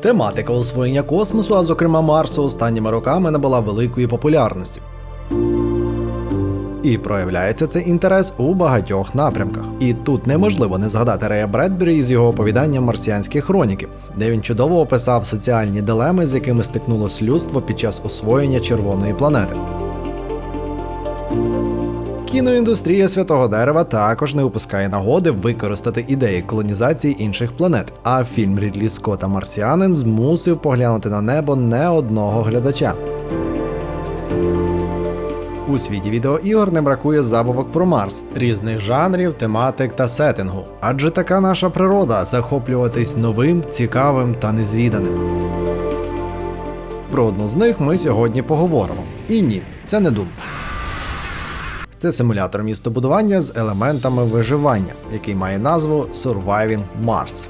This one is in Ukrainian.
Тематика освоєння космосу, а зокрема Марсу, останніми роками набула великої популярності. І проявляється цей інтерес у багатьох напрямках. І тут неможливо не згадати Рея Бредбері з його оповіданням Марсіанські хроніки, де він чудово описав соціальні дилеми, з якими стикнулось людство під час освоєння червоної планети. Кіноіндустрія святого дерева також не упускає нагоди використати ідеї колонізації інших планет. А фільм Рідлі Скотта Марсіанин змусив поглянути на небо не одного глядача. У світі відеоігор не бракує забавок про Марс, різних жанрів, тематик та сеттингу. Адже така наша природа захоплюватись новим, цікавим та незвіданим. Про одну з них ми сьогодні поговоримо. І ні, це не Doom. Це симулятор містобудування з елементами виживання, який має назву Surviving Mars.